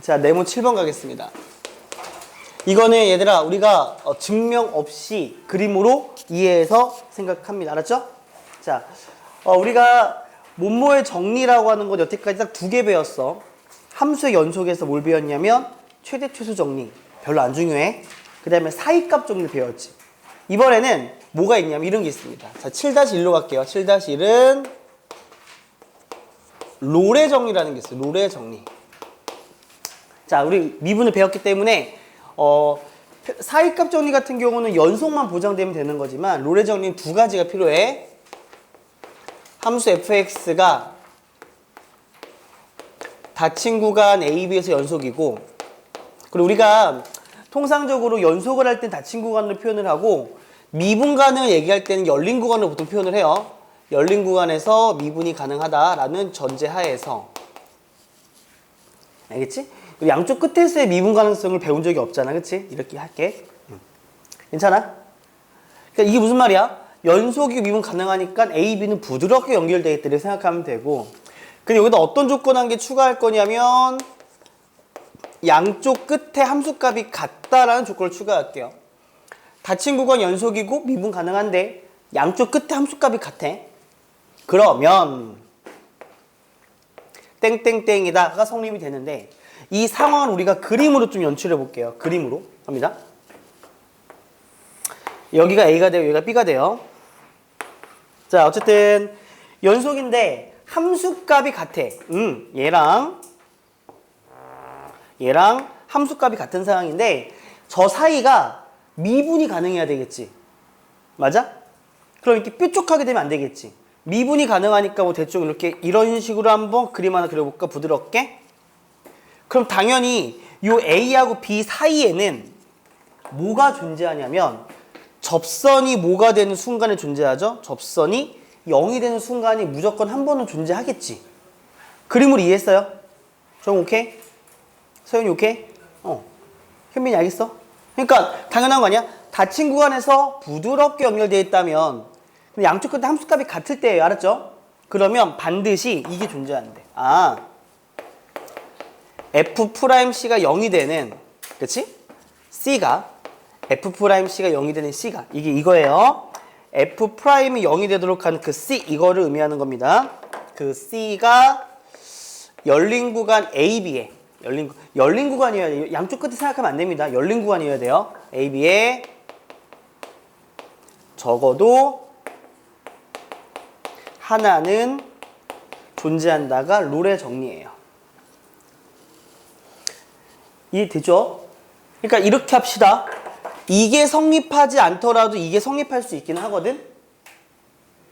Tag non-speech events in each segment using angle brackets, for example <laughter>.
자, 네모 7번 가겠습니다. 이거는 얘들아, 우리가 어, 증명 없이 그림으로 이해해서 생각합니다. 알았죠? 자, 어, 우리가 몸모의 정리라고 하는 건 여태까지 딱 두 개 배웠어. 함수의 연속에서 뭘 배웠냐면 최대 최소 정리. 별로 안 중요해. 그 다음에 사이값 정리 배웠지. 이번에는 뭐가 있냐면 이런 게 있습니다. 자, 7-1로 갈게요. 7-1은 롤의 정리라는 게 있어요. 롤의 정리. 자, 우리 미분을 배웠기 때문에 어, 사이값 정리 같은 경우는 연속만 보장되면 되는 거지만 롤의 정리는 두 가지가 필요해. 함수 fx가 닫힌 구간 a, b에서 연속이고 그리고 우리가 통상적으로 연속을 할 땐 닫힌 구간으로 표현을 하고 미분 가능을 얘기할 때는 열린 구간으로 보통 표현을 해요. 열린 구간에서 미분이 가능하다라는 전제 하에서 알겠지? 양쪽 끝에서의 미분 가능성을 배운 적이 없잖아, 그치? 이렇게 할게. 응. 괜찮아? 그러니까 이게 무슨 말이야? 연속이 미분 가능하니까 A, B는 부드럽게 연결되어 있다 이렇게 생각하면 되고 근데 여기다 어떤 조건 한 개 추가할 거냐면 양쪽 끝에 함수값이 같다라는 조건을 추가할게요. 닫힌 구간 연속이고 미분 가능한데 양쪽 끝에 함수값이 같아. 그러면 땡땡땡이다가 성립이 되는데 이 상황을 우리가 그림으로 좀 연출해 볼게요. 그림으로 갑니다. 여기가 A가 되고 여기가 B가 돼요. 자, 어쨌든 연속인데 함수값이 같아. 음, 얘랑 얘랑 함수값이 같은 상황인데 저 사이가 미분이 가능해야 되겠지. 맞아? 그럼 이렇게 뾰족하게 되면 안 되겠지. 미분이 가능하니까 뭐 대충 이렇게 이런 식으로 한번 그림 하나 그려볼까 부드럽게. 그럼 당연히 요 A하고 B 사이에는 뭐가 존재하냐면 접선이 뭐가 되는 순간에 존재하죠? 접선이 0이 되는 순간이 무조건 한 번은 존재하겠지. 그림으로 이해했어요? 정 오케이? 서현이 오케이? 어. 현민이 알겠어? 그러니까 당연한 거 아니야? 닫힌 구간에서 부드럽게 연결되어 있다면 양쪽 끝에 함수값이 같을 때예요. 알았죠? 그러면 반드시 이게 존재하는데. 아. F'C가 0이 되는 그치? C가 F'C가 0이 되는 C가 이게 이거예요. F'이 0이 되도록 하는 그 C 이거를 의미하는 겁니다. 그 C가 열린 구간 AB에 열린 구- 열린 구간이어야 돼요. 양쪽 끝에 생각하면 안 됩니다. 열린 구간이어야 돼요. AB에 적어도 하나는 존재한다가 룰의 정리예요. 이해되죠? 그러니까 이렇게 합시다. 이게 성립하지 않더라도 이게 성립할 수 있기는 하거든?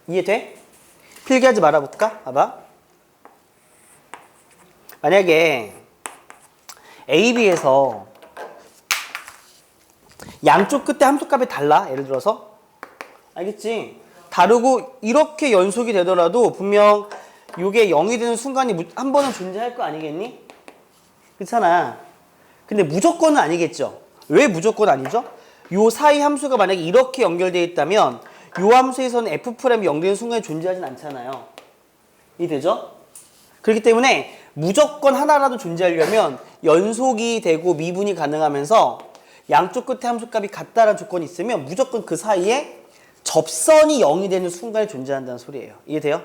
이해돼? 필기하지 말아볼까? 봐봐. 만약에 AB에서 양쪽 끝에 함수값이 달라. 예를 들어서. 알겠지? 다르고 이렇게 연속이 되더라도 분명 이게 0이 되는 순간이 무- 한 번은 존재할 거 아니겠니? 그렇잖아. 근데 무조건은 아니겠죠. 왜 무조건 아니죠? 요 사이 함수가 만약에 이렇게 연결되어 있다면 요 함수에서는 F'이 0 되는 순간에 존재하진 않잖아요. 이해되죠? 그렇기 때문에 무조건 하나라도 존재하려면 연속이 되고 미분이 가능하면서 양쪽 끝에 함수값이 같다라는 조건이 있으면 무조건 그 사이에 접선이 0이 되는 순간에 존재한다는 소리예요. 이해돼요?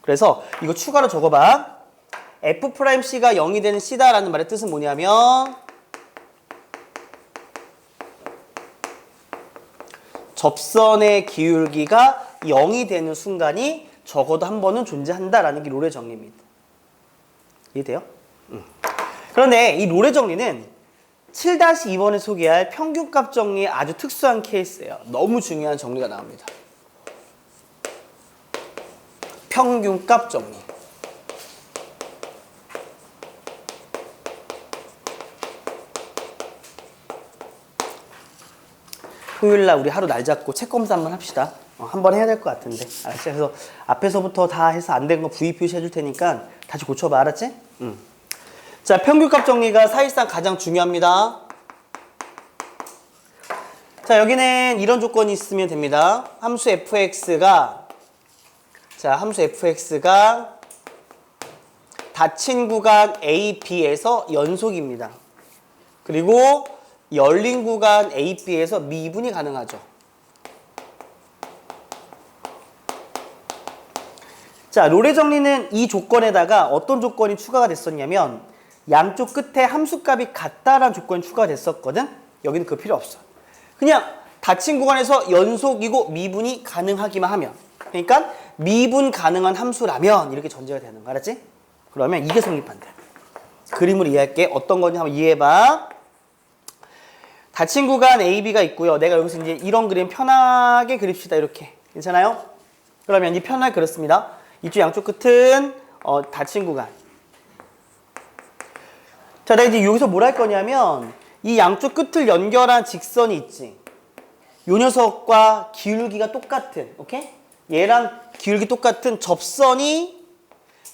그래서 이거 추가로 적어봐. F'C가 0이 되는 C다라는 말의 뜻은 뭐냐면 접선의 기울기가 0이 되는 순간이 적어도 한 번은 존재한다라는 게 롤의 정리입니다. 이해돼요? 음. 그런데 이 롤의 정리는 7-2번에 소개할 평균값 정리의 아주 특수한 케이스예요. 너무 중요한 정리가 나옵니다. 평균값 정리. 토요일 날 우리 하루 날 잡고 책 검사 한번 합시다. 어, 한번 해야 될 것 같은데. 알았지? 그래서 앞에서부터 다 해서 안 된거 V 표시해 줄 테니까 다시 고쳐봐. 알았지? 응. 자, 평균값 정리가 사실상 가장 중요합니다. 자, 여기는 이런 조건이 있으면 됩니다. 함수 fx가 자, 함수 fx가 닫힌 구간 A, B에서 연속입니다. 그리고 열린 구간 A, B에서 미분이 가능하죠. 자, 롤의 정리는 이 조건에다가 어떤 조건이 추가가 됐었냐면 양쪽 끝에 함수값이 같다라는 조건이 추가가 됐었거든. 여기는 그 필요 없어. 그냥 닫힌 구간에서 연속이고 미분이 가능하기만 하면 그러니까 미분 가능한 함수라면 이렇게 전제가 되는 거 알았지? 그러면 이게 성립한다. 그림을 이해할게. 어떤 건지 한번 이해해봐. 닫힌 구간 AB가 있고요. 내가 여기서 이제 이런 그림 편하게 그립시다. 이렇게. 괜찮아요? 그러면 이 편하게 그렸습니다. 이쪽 양쪽 끝은 어, 닫힌 구간. 자, 내가 이제 여기서 뭘 할 거냐면 이 양쪽 끝을 연결한 직선이 있지. 요 녀석과 기울기가 똑같은, 오케이? 얘랑 기울기 똑같은 접선이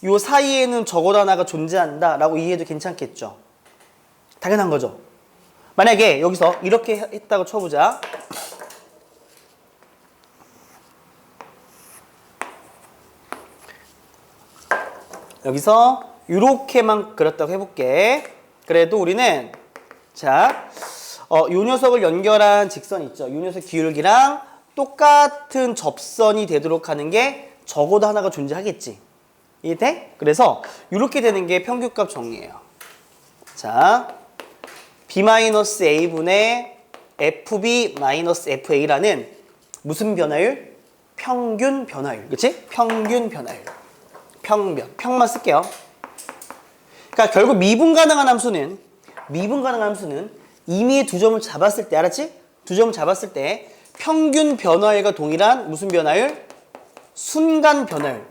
요 사이에는 적어도 하나가 존재한다라고 이해해도 괜찮겠죠? 당연한 거죠. 만약에 여기서 이렇게 했다고 쳐보자. 여기서 이렇게만 그렸다고 해볼게. 그래도 우리는 자, 어, 요 녀석을 연결한 직선 있죠. 요 녀석 기울기랑 똑같은 접선이 되도록 하는 게 적어도 하나가 존재하겠지. 이해 돼? 그래서 이렇게 되는 게 평균값 정리예요. 자, b-a분의 fb-fa라는 무슨 변화율? 평균 변화율. 그치? 평균 변화율. 평변. 평만 쓸게요. 그러니까 결국 미분 가능한 함수는 미분 가능한 함수는 이미 두 점을 잡았을 때 알았지? 두 점을 잡았을 때 평균 변화율과 동일한 무슨 변화율? 순간 변화율이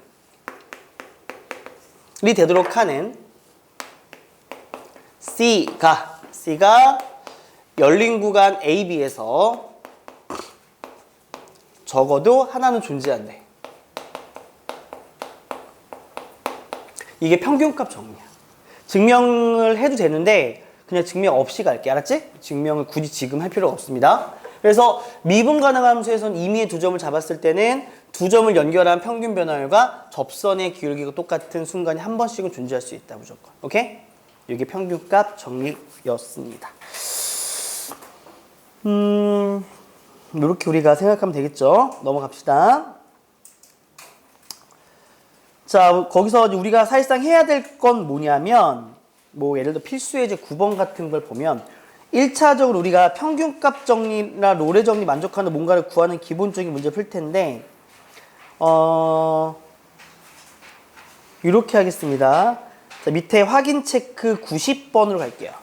되도록 하는 C가 C가 열린 구간 AB에서 적어도 하나는 존재한대. 이게 평균값 정리야. 증명을 해도 되는데 그냥 증명 없이 갈게. 알았지? 증명을 굳이 지금 할 필요가 없습니다. 그래서 미분 가능한 함수에선 임의의 두 점을 잡았을 때는 두 점을 연결한 평균 변화율과 접선의 기울기가 똑같은 순간이 한 번씩은 존재할 수 있다 무조건. 오케이? 이게 평균값 정리였습니다. 음, 이렇게 우리가 생각하면 되겠죠? 넘어갑시다. 자, 거기서 우리가 사실상 해야 될 건 뭐냐면, 뭐, 예를 들어 필수 예제 9번 같은 걸 보면, 1차적으로 우리가 평균값 정리나 롤의 정리 만족하는 뭔가를 구하는 기본적인 문제 풀 텐데, 어, 이렇게 하겠습니다. 자, 밑에 확인 체크 90번으로 갈게요.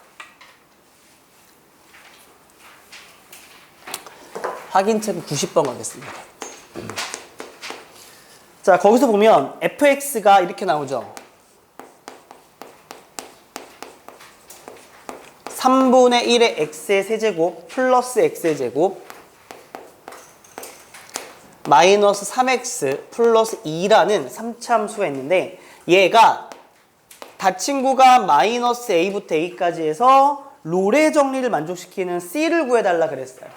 확인 체크 90번 가겠습니다. 자, 거기서 보면 fx가 이렇게 나오죠. 3분의 1의 x의 세제곱 플러스 x의 제곱 마이너스 3x 플러스 2라는 3차 함수가 있는데 얘가 구간 마이너스 a부터 a까지 해서 롤의 정리를 만족시키는 c를 구해달라 그랬어요.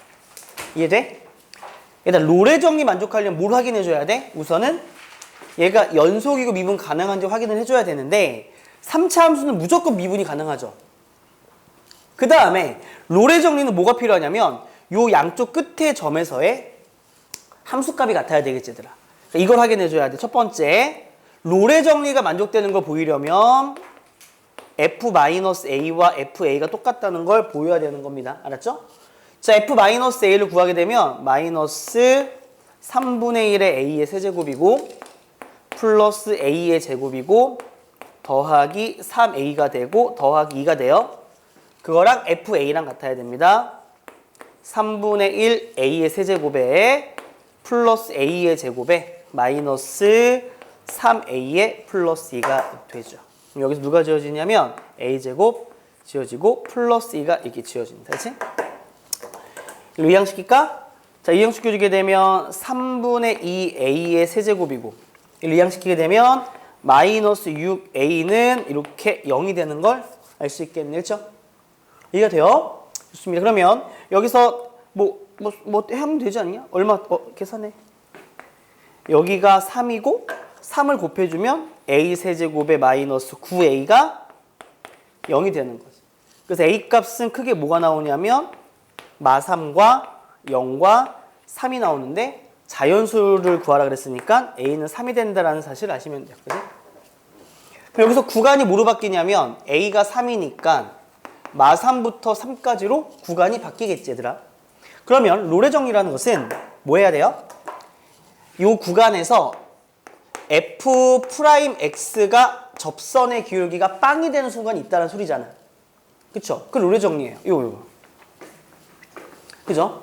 이해돼? 일단 롤의 정리 만족하려면 뭘 확인해 줘야 돼? 우선은 얘가 연속이고 미분 가능한지 확인을 해줘야 되는데 3차 함수는 무조건 미분이 가능하죠. 그 다음에 롤의 정리는 뭐가 필요하냐면 요 양쪽 끝의 점에서의 함수값이 같아야 되겠지 얘들아. 그러니까 이걸 확인해 줘야 돼. 첫 번째 롤의 정리가 만족되는 걸 보이려면 f-a와 fa가 똑같다는 걸 보여야 되는 겁니다. 알았죠? 자, f-a를 구하게 되면 마이너스 3분의 1의 a의 세제곱이고 플러스 a의 제곱이고 더하기 3a가 되고 더하기 2가 돼요. 그거랑 fa랑 같아야 됩니다. 3분의 1 a의 세제곱에 플러스 a의 제곱에 마이너스 3a의 플러스 2가 되죠. 여기서 누가 지어지냐면 a제곱 지어지고 플러스 2가 이렇게. 그렇지? 일로 이항시킬까? 자, 이항시켜주게 되면 3분의 2a의 세제곱이고 이항시키게 되면 마이너스 6a는 이렇게 0이 되는 걸 알 수 있겠네. 그렇죠? 이해가 돼요? 좋습니다. 그러면 여기서 뭐, 뭐, 뭐 하면 되지 않냐? 얼마, 어, 계산해. 여기가 3이고 3을 곱해주면 a 세제곱에 마이너스 9a가 0이 되는 거지. 그래서 a 값은 크게 뭐가 나오냐면 마3과 0과 3이 나오는데 자연수를 구하라 그랬으니까 a는 3이 된다라는 사실을 아시면 돼요. 그럼 여기서 구간이 뭐로 바뀌냐면 a가 3이니까 마3부터 3까지로 구간이 바뀌겠지 얘들아. 그러면 롤의 정리라는 것은 뭐 해야 돼요? 이 구간에서 f 프라임 x가 접선의 기울기가 빵이 되는 순간이 있다는 소리잖아. 그쵸? 그 롤의 정리예요. 이거 이거. 그죠?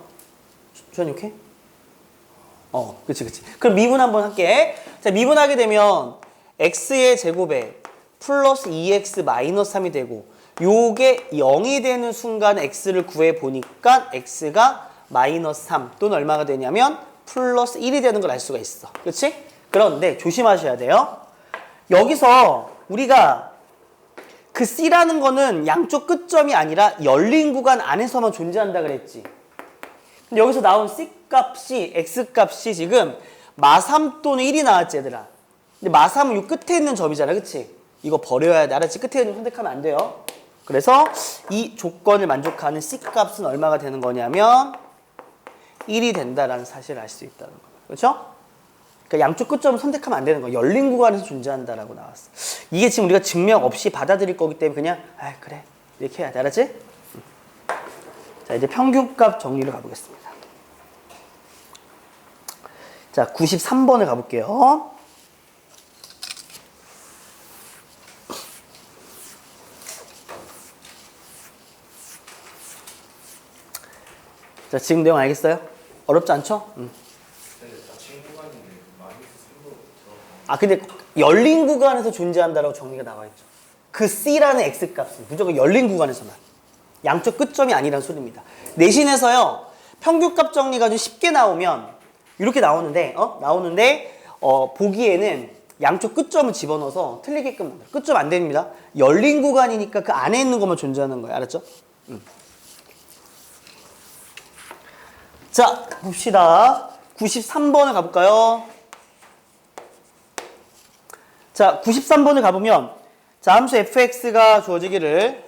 주한 이렇게? 어, 그치 그치. 그럼 미분 한번 할게. 자, 미분하게 되면 x의 제곱에 플러스 2x 마이너스 3이 되고 요게 0이 되는 순간 x를 구해 보니까 x가 마이너스 3 또는 얼마가 되냐면 플러스 1이 되는 걸 알 수가 있어. 그렇지? 그런데 조심하셔야 돼요. 여기서 우리가 그 C라는 거는 양쪽 끝점이 아니라 열린 구간 안에서만 존재한다 그랬지. 근데 여기서 나온 C 값이 X 값이 지금 마3 또는 1이 나왔지 얘들아. 근데 마3은 이 끝에 있는 점이잖아. 그치? 이거 버려야 돼. 알았지? 끝에 있는 점 선택하면 안 돼요. 그래서 이 조건을 만족하는 C 값은 얼마가 되는 거냐면 1이 된다라는 사실을 알 수 있다는 거예요. 그렇죠? 그러니까 양쪽 끝점을 선택하면 안 되는 거예요. 열린 구간에서 존재한다라고 나왔어. 이게 지금 우리가 증명 없이 받아들일 거기 때문에 그냥 아 그래 이렇게 해야 돼. 알았지? 음. 자 이제 평균값 정리를 가보겠습니다. 자 93번을 가볼게요. 자 지금 내용 알겠어요? 어렵지 않죠? 음. 아 근데 열린 구간에서 존재한다라고 정리가 나와 있죠. 그 C라는 X 값은 무조건 열린 구간에서만 양쪽 끝점이 아니라는 소리입니다. 내신에서요 평균값 정리가 좀 쉽게 나오면 이렇게 나오는데 어 나오는데 어 보기에는 양쪽 끝점을 집어넣어서 틀리게끔 만들어. 끝점 안 됩니다. 열린 구간이니까 그 안에 있는 것만 존재하는 거예요. 알았죠? 음. 자 봅시다. 93번을 가볼까요? 자, 93번을 가보면 자, 함수 fx가 주어지기를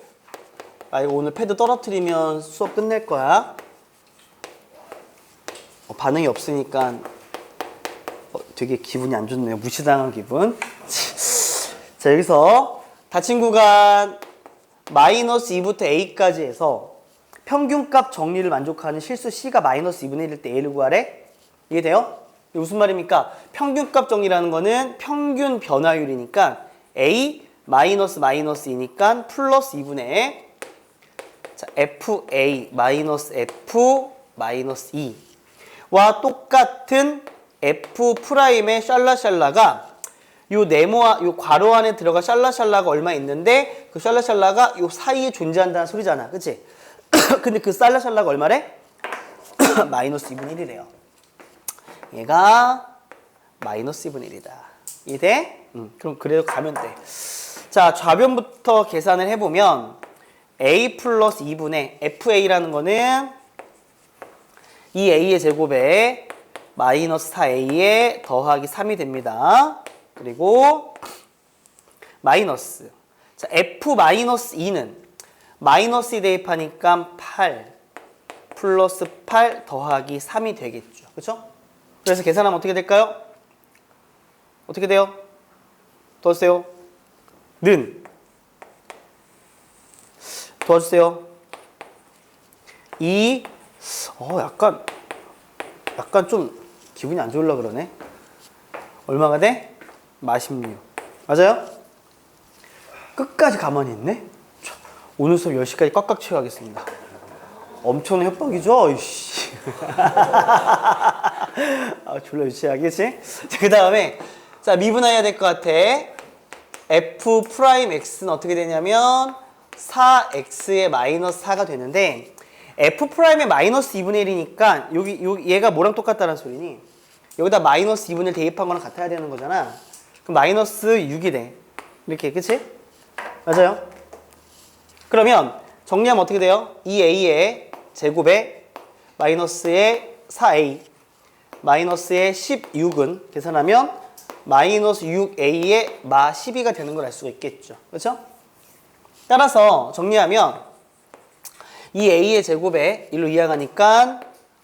아 이거 오늘 패드 떨어뜨리면 수업 끝낼 거야. 어, 반응이 없으니까 어, 되게 기분이 안 좋네요. 무시당한 기분. <laughs> 자, 여기서 닫힌 구간 마이너스 2부터 a까지 해서 평균값 정리를 만족하는 실수 c가 마이너스 2분의 1일 때 a를 구하래. 이해돼요? 무슨 말입니까? 평균값 정리라는 거는 평균 변화율이니까 a 마이너스 마이너스 2니까 플러스 2분의 자, fa 마이너스 f 마이너스 2와 똑같은 f 프라임의 샬라샬라가 요 네모와 요 괄호 안에 들어가 샬라샬라가 얼마 있는데 그 샬라샬라가 요 사이에 존재한다는 소리잖아. 그치? <coughs> 근데 그 샬라샬라가 얼마래? <coughs> 마이너스 2분의 1이래요. 얘가 마이너스 2분의 1이다. 이해돼? 음, 그럼 그래도 가면 돼. 자, 좌변부터 계산을 해보면 a 플러스 2분의 fa라는 거는 이 a의 제곱에 마이너스 4a에 더하기 3이 됩니다. 그리고 마이너스 자, f 마이너스 2는 마이너스 2 대입하니까 8 플러스 8 더하기 3이 되겠죠. 그렇죠? 그래서 계산하면 어떻게 될까요? 어떻게 돼요? 도와주세요. 는 도와주세요. 2 어, 약간 약간 좀 기분이 안 좋으려 그러네. 얼마가 돼? 마16. 맞아요? 끝까지 가만히 있네. 참, 오늘 수업 10시까지 꽉꽉 채워가겠습니다. 엄청난 협박이죠? <laughs> 아, 졸라? 자, 그 다음에, 자, 미분해야 될 것 같아. f 프라임 x는 어떻게 되냐면, 4x의 마이너스 4가 되는데, f 프라임의 마이너스 2분의 1이니까, 여기, 요, 얘가 뭐랑 똑같다는 소리니? 여기다 마이너스 2분의 1 대입한 거랑 같아야 되는 거잖아. 그럼 마이너스 6이 돼. 이렇게, 그치? 맞아요? 그러면, 정리하면 어떻게 돼요? 2a의 제곱에 마이너스의 4a 마이너스의 16은 계산하면 마이너스 6a의 마 12가 되는 걸 알 수가 있겠죠. 그렇죠? 따라서 정리하면 이 a의 제곱에 1로 이항하니까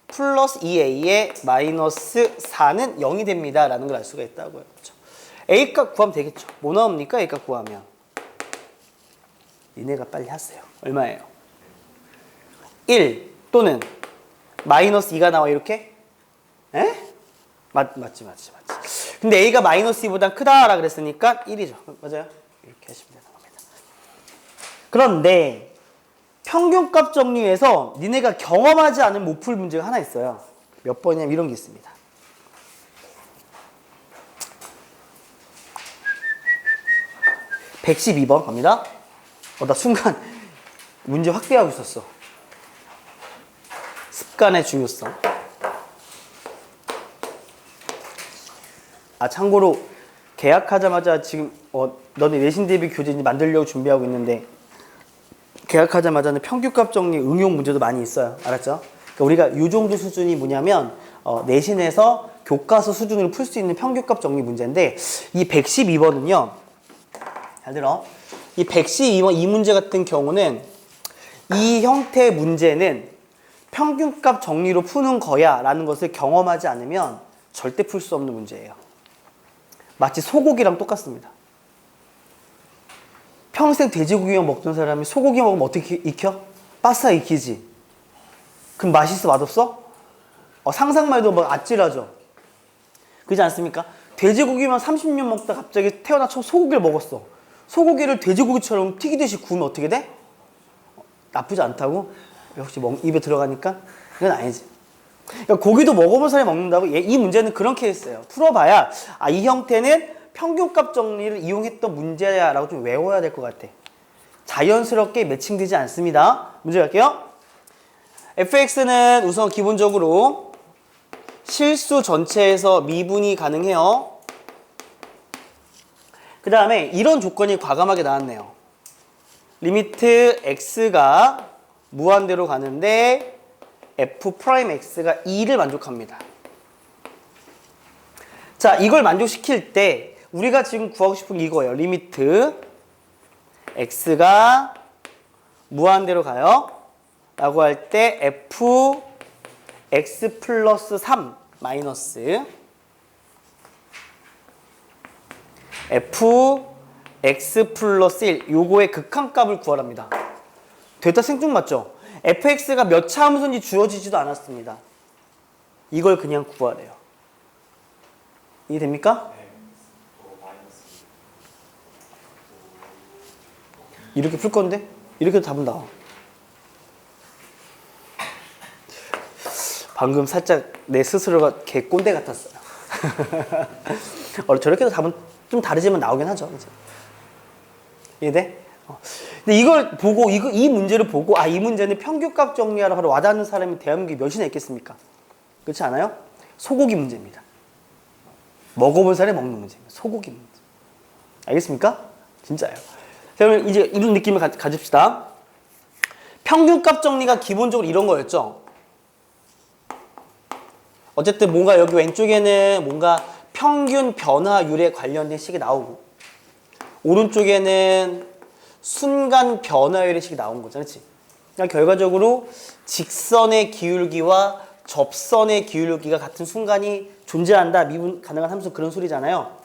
플러스 2a의 마이너스 4는 0이 됩니다. 라는 걸 알 수가 있다고요. 그렇죠? a값 구하면 되겠죠. 뭐 나옵니까? a값 구하면. 니네가 빨리 하세요. 얼마예요? 1 또는 마이너스 2가 나와 이렇게? 에? 맞, 맞지 맞지 맞지. 근데 a가 마이너스 2보다 크다라 그랬으니까 1이죠. 맞아요? 이렇게 하시면 되는 겁니다. 그런데 평균값 정리에서 니네가 경험하지 않은 못 풀 문제가 하나 있어요. 몇 번이냐면 이런 게 있습니다. (112번) 갑니다. 어, 나 순간 문제 확대하고 있었어. 습관의 중요성. 아 참고로 계약하자마자 지금 어 너네 내신 대비 교재 이제 만들려고 준비하고 있는데 계약하자마자는 평균값 정리 응용 문제도 많이 있어요. 알았죠? 그러니까 우리가 이 정도 수준이 뭐냐면 어, 내신에서 교과서 수준으로 풀 수 있는 평균값 정리 문제인데 이 112번은요. 잘 들어. 이 112번 이 문제 같은 경우는 이 형태의 문제는 평균값 정리로 푸는 거야 라는 것을 경험하지 않으면 절대 풀 수 없는 문제예요. 마치 소고기랑 똑같습니다. 평생 돼지고기만 먹던 사람이 소고기 먹으면 어떻게 익혀? 바싸 익히지. 그럼 맛있어 맛없어? 어, 상상만 해도 막 아찔하죠. 그렇지 않습니까? 돼지고기만 30년 먹다 갑자기 태어나 처음 소고기를 먹었어. 소고기를 돼지고기처럼 튀기듯이 구우면 어떻게 돼? 어, 나쁘지 않다고? 역시 먹, 입에 들어가니까? 그건 아니지. 그러니까 고기도 먹어본 사람이 먹는다고? 얘- 이 문제는 그런 케이스예요. 풀어봐야 아, 이 형태는 평균값 정리를 이용했던 문제야라고 좀 외워야 될 것 같아. 자연스럽게 매칭되지 않습니다. 문제 갈게요. fx는 우선 기본적으로 실수 전체에서 미분이 가능해요. 그 다음에 이런 조건이 과감하게 나왔네요. 리미트 x가 무한대로 가는데 f 프라임 x가 2를 만족합니다. 자, 이걸 만족시킬 때 우리가 지금 구하고 싶은 게 이거예요. 리미트 x가 무한대로 가요. 라고 할 때 f x 플러스 3 마이너스 f x 플러스 1 요거의 극한값을 구하랍니다. 됐다 생뚱 맞죠? Fx가 몇 차 함수인지 주어지지도 않았습니다. 이걸 그냥 구하래요. 이해됩니까? 이렇게 풀 건데 이렇게 답은 나와. 방금 살짝 내 스스로가 개 꼰대 같았어요. <laughs> 어, 저렇게 해도 답은 좀 다르지만 나오긴 하죠. 이제. 이해돼? 어. 근데 이걸 보고 이거 이 문제를 보고 아 이 문제는 평균값 정리하러 바로 와닿는 사람이 대한민국에 몇이나 있겠습니까? 그렇지 않아요? 소고기 문제입니다. 먹어본 사람이 먹는 문제입니다. 소고기 문제. 알겠습니까? 진짜예요. 자, 그럼 이제 이런 느낌을 가, 가집시다. 평균값 정리가 기본적으로 이런 거였죠. 어쨌든 뭔가 여기 왼쪽에는 뭔가 평균 변화율에 관련된 식이 나오고 오른쪽에는 순간 변화율의 식이 나온 거죠. 그렇지? 그러니까 결과적으로 직선의 기울기와 접선의 기울기가 같은 순간이 존재한다. 미분 가능한 함수 그런 소리잖아요.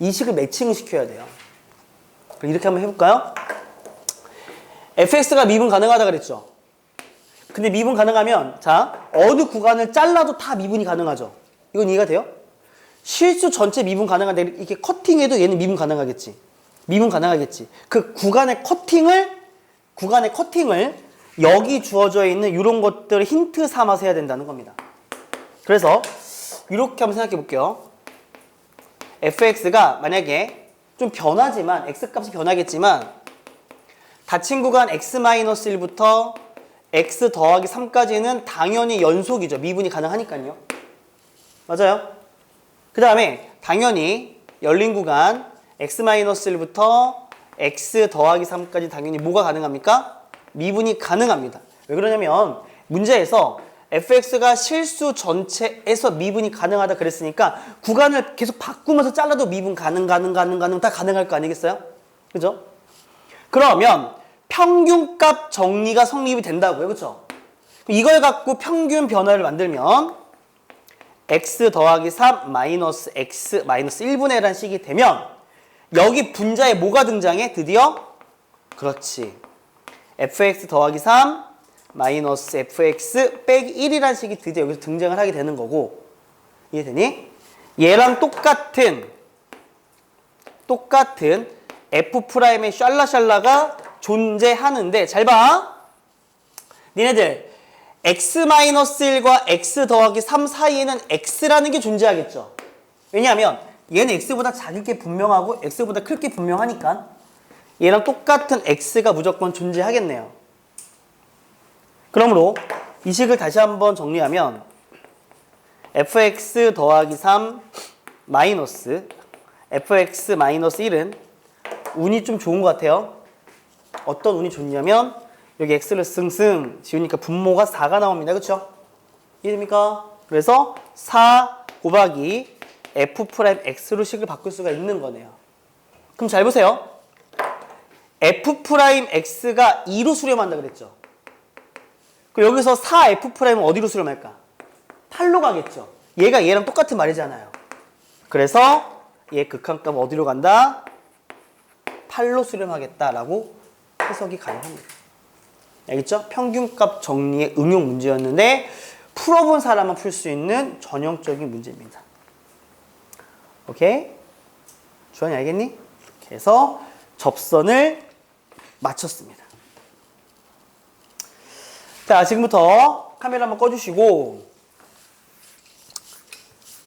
이 식을 매칭을 시켜야 돼요. 그럼 이렇게 한번 해볼까요? fx가 미분 가능하다 그랬죠. 근데 미분 가능하면 자 어느 구간을 잘라도 다 미분이 가능하죠. 이건 이해가 돼요? 실수 전체 미분 가능한데 이렇게 커팅해도 얘는 미분 가능하겠지. 미분 가능하겠지. 그 구간의 커팅을 구간의 커팅을 여기 주어져 있는 이런 것들을 힌트 삼아서 해야 된다는 겁니다. 그래서 이렇게 한번 생각해 볼게요. fx가 만약에 좀 변하지만 x 값이 변하겠지만 닫힌 구간 x-1부터 x 더하기 3까지는 당연히 연속이죠. 미분이 가능하니까요. 맞아요? 그 다음에 당연히 열린 구간 x-1부터 x 더하기 3까지 당연히 뭐가 가능합니까? 미분이 가능합니다. 왜 그러냐면 문제에서 fx가 실수 전체에서 미분이 가능하다 그랬으니까 구간을 계속 바꾸면서 잘라도 미분 가능 가능 가능 가능 다 가능할 거 아니겠어요? 그죠? 그러면 평균값 정리가 성립이 된다고요. 그죠? 이걸 갖고 평균 변화를 만들면 x 더하기 3 마이너스 x 마이너스 1분의 1한 식이 되면 여기 분자에 뭐가 등장해? 드디어 그렇지. fx 더하기 3 마이너스 fx 빼기 1이라는 식이 드디어 여기서 등장을 하게 되는 거고 이해되니? 얘랑 똑같은 똑같은 f'의 샬라샬라가 존재하는데 잘 봐. 니네들 x-1과 x 더하기 3 사이에는 x라는 게 존재하겠죠. 왜냐하면 얘는 x보다 작을 게 분명하고 x보다 클 게 분명하니까 얘랑 똑같은 x가 무조건 존재하겠네요. 그러므로 이 식을 다시 한번 정리하면 fx 더하기 3 마이너스 fx 마이너스 1은 운이 좀 좋은 것 같아요. 어떤 운이 좋냐면 여기 x를 쓱쓱 지우니까 분모가 4가 나옵니다. 그렇죠? 이해됩니까? 그래서 4 곱하기 f 프라임 x로 식을 바꿀 수가 있는 거네요. 그럼 잘 보세요. f 프라임 x가 2로 수렴한다 그랬죠. 그럼 여기서 4f 프라임은 어디로 수렴할까? 8로 가겠죠. 얘가 얘랑 똑같은 말이잖아요. 그래서 얘 극한값 어디로 간다? 8로 수렴하겠다라고 해석이 가능합니다. 알겠죠? 평균값 정리의 응용 문제였는데 풀어본 사람만 풀 수 있는 전형적인 문제입니다. 오케이? 주환이 알겠니? 그래서 접선을 마쳤습니다. 자, 지금부터 카메라 한번 꺼주시고